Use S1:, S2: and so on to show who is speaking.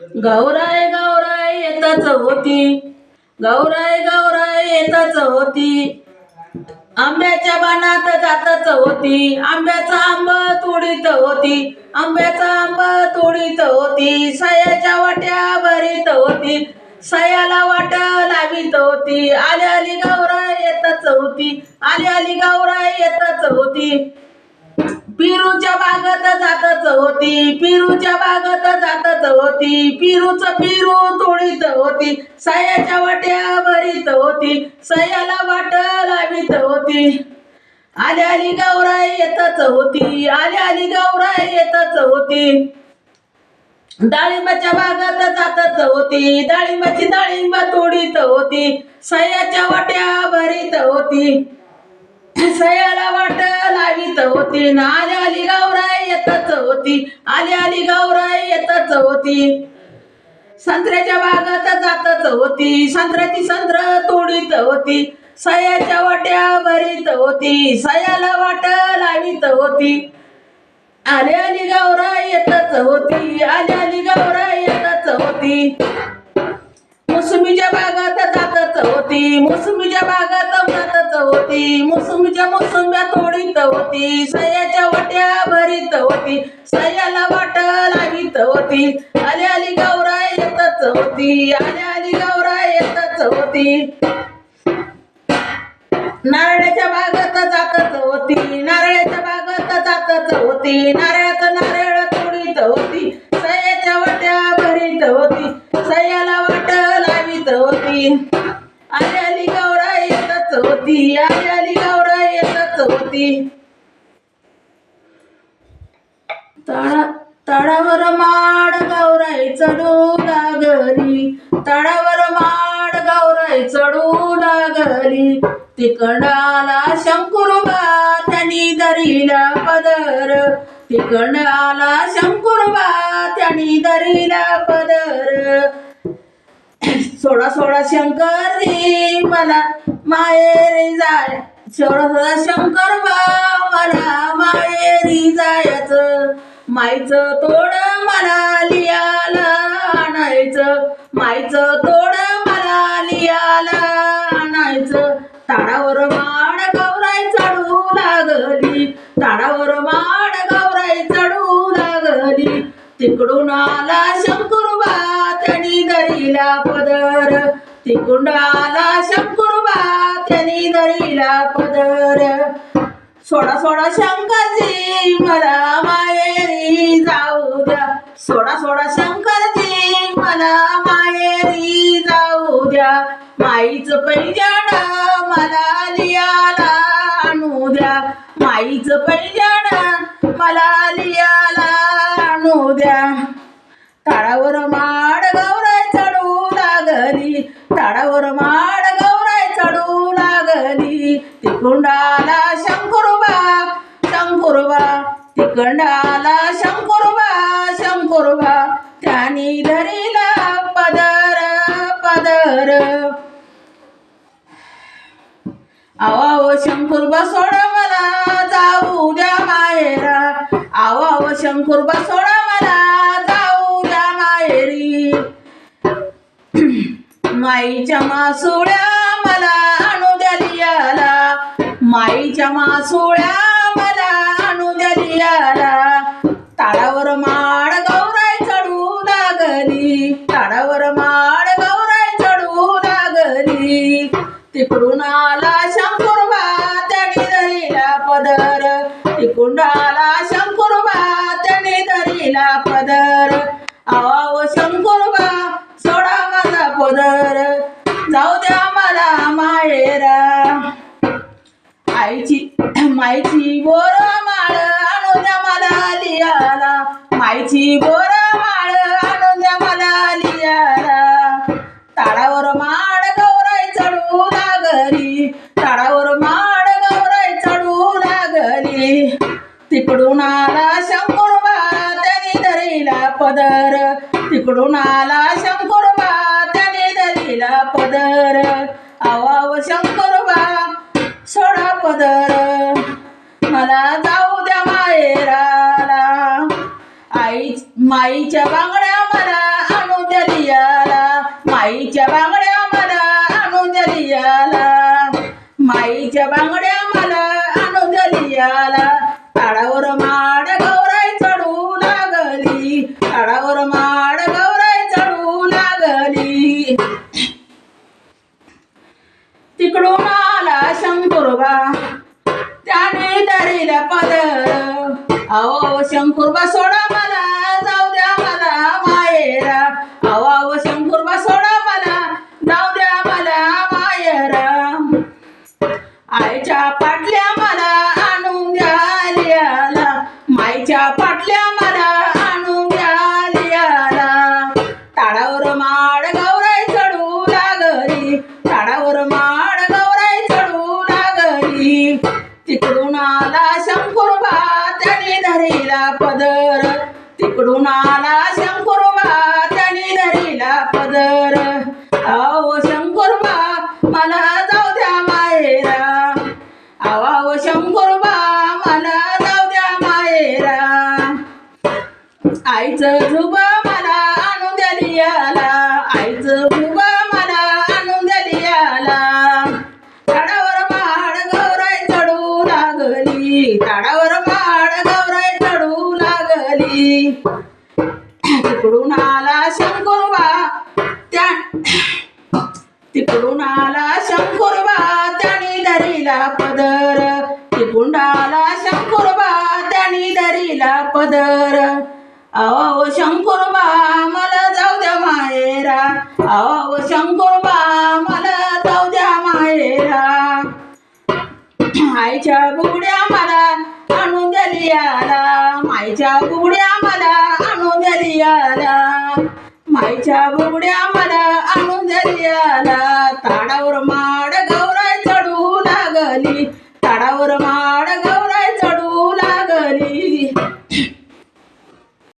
S1: गौराय गौराय येतच होती. गौराय गौराय येतच होती. आंब्याच्या बाणात जातच होती. आंब्याचा आंब तोडीत होती. आंब्याचा आंब तोडीत होती. सयाच्या वाट्या भरीत होती. सयाला वाट लावीत होती. आली आली गौराय येतच होती. आली आली गौराय येतच होती. पिरूच्या बागत जातच होती. पिरूच्या बागत जातच होती. पिरूच पिरू तोडीत होती. सयाच्या वाट्या भरीत होती. सयाला वाट लावित होती. आली आली गौराई येतच होती. आली आली गौराई येतच होती. डाळिंबाच्या बागात जातच होती. डाळिंबाची डाळिंब तोडीत होती. सयाच्या वाट्या भरीत होती. सयाला वाट लावित होती. ना आली आली गावराय येतच होती. आली आली गावराय येतच होती. संत्र्याच्या बागात जातच होती. संत्र्याची संत्र तोडीत होती. सयाच्या वाट्या भरीत होती. सयाला वाट लावीत होती. आली आली गौराई येतच होती. आली आली गौराई येतच होती. मोसमीच्या बागात जातच होती. मोसमीच्या बागात होती. मोसमीच्या मोसंब्या तोडीत होती. सयाच्या वट्या भरीत होती. सयाला वाट लावीत होती. आली आली गौराई येतच होती. आली आली गौराई येतच होती. नारळाच्या बागात जातच होती. नारळाच्या बागात जातच होती. नारळात नारळ तोडीत होती. सयाच्या वाट्या भरीत होती. सयाला वाट लावित होती. आली आली गौरा येतच होती. आली आली गौरा येतच होती. तळा तळावर माड गावराय चढू लागली तळावर माड गावराय चढू लागली तिकडाला शंकुरबा त्यांनी दरीला पदर. तिकडाला शंकुरबा त्यांनी दरीला पदर. सोडा सोडा शंकर रे मला माहेरी जाय. सोळा सोळा शंकर बा मला माहेरी जायचं. माईचं तोड मला लियाला आणायचं. माईचं तोड मला लियाला आणायचं. ताडावर माड गौराई चढू लागली. ताडावर माड गौराई चढू लागली. तिकडून आला शंकुरबा. त्यांनी दरीला पदर. तिकुंडाला शंकुरबा त्यांनी दरीला पदर. सोडा सोडा शंकरजी मला माहेरी जाऊ द्या. सोडा सोडा शंकरजी मला माहेरी जाऊ द्या. माईच पैजाण मला लियाला आणू द्या. माईच पैजाण मला लियाला आणू द्या. ताडावर मा शंकुरबा आला शंकुरबा शंकुरबा त्यानी धरीला पदर पदर. आवाव शंकुरबा सोडा मला जाऊ द्या माहेरा आवाव शंकुरबा सोडा मला जाऊ द्या माहेरी माईच्या मासोळ्या मला आणू द्या लियाला माईच्या मासोळ्या मला आणू ताडावर माड गौराय चढू लागली. ताडावर माड गौराय चढू लागली. तिकडून आला शंकुरबा त्याने धरिला पदर. तिकडून आला शंकुरबा त्याने धरिला पदर. आवाव शंकुरबा सोडा माझा पदर. जाऊ द्या मला माहेरा आईची माईची बोर माळ. आणू मला लियाला माईची गोर माळ आणू द्या मला लियाला ताडावर माड गौराई चढू लागली. ताडावर माड गौराई चढू लागली. तिकडून आला शंकुरबा त्याने धरिला पदर. तिकडून आला शंकुरबा त्याने धरिला पदर. आवाव शंकुरबा सोडा पदर. मला शेराला आई माईच्या बांगड्या मला आणू द्या दियाला. माईच्या बांगड्या मला आणू द्या दियाला. माईच्या बांगड्या अहो शंकुरबा सोडा मला जाऊ द्या मला मायेरा. अहो अहो शंकुरबा सोडा मला जाऊ द्या मला मायेरा. आईच्या पाटल्या मला आणून द्यालियाला माईच्या पाटल्या मला आणून द्यालियाला ताडावर माड गौराई चढू लागली. ताडावर माड गौराई चढू लागली. तिकडून आला शंकुरबा त्याने धरिला पदर. तिकडून आला शंकुरबा त्याने धरिला पदर. आओ शंकुरबा मला जाऊ द्या मायेरा. अहो शंकुरबा मला जाऊ द्या मायेरा. आईचं झुबा तिकडून आला शंकुरबा त्याने धरिला पदर. तिकडून आला शंकुरबा त्याने धरिला पदर. अहो शंकुरबा मला जाऊ द्या मायेरा. अहो शंकुरबा मला जाऊ द्या मायेरा. आईच्या बुगड्या मला आणून दलियाला आला माईच्या बुगड्या मला आणून दलियाला आला माड गौराई चढू लागली